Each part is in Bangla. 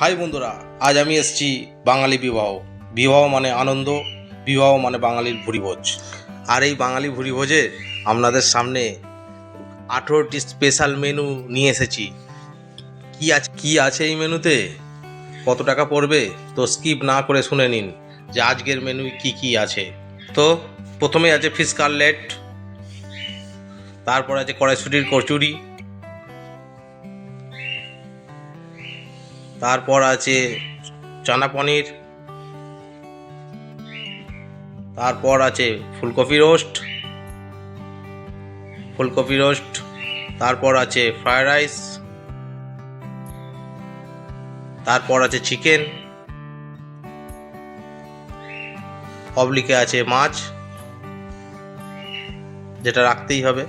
হাই বন্ধুরা, আজ আমি এসেছি বাঙালি বিবাহ। বিবাহ মানে আনন্দ, বিবাহ মানে বাঙালির ভুরিভোজ। আর এই বাঙালি ভুরিভোজে আপনাদের সামনে আঠেরোটি স্পেশাল মেনু নিয়ে এসেছি। কি আছে কি আছে এই মেনুতে কত টাকা পড়বে? তো স্কিপ না করে শুনে নিন যে আজকের মেনু কি কি আছে। তো প্রথমে আছে ফিশ কাটলেট তারপর আছে কড়াইশুটির কচুরি তারপর আছে চানা পনির, তারপর আছে ফুলকপি রোস্ট ফুলকপি রোস্ট, তারপর আছে ফ্রায়েড রাইস, তারপর আছে চিকেন, অবলিকে আছে মাছ, যেটা রাখতেই হবে।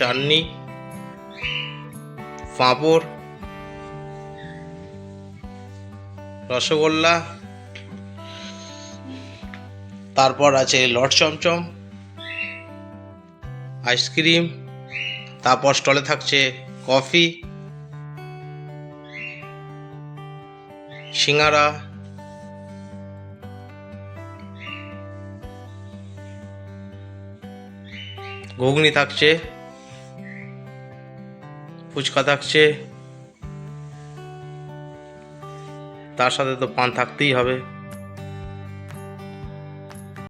চাটনি পাঁপড় রসগোল্লা, তারপর আছে লট চমচম, আইসক্রিম, তারপর স্টলে থাকছে কফি, সিঙ্গারা, ঘুগনি থাকছে। ফুচকা থাকছে তার সাথে তো পান থাকতেই হবে।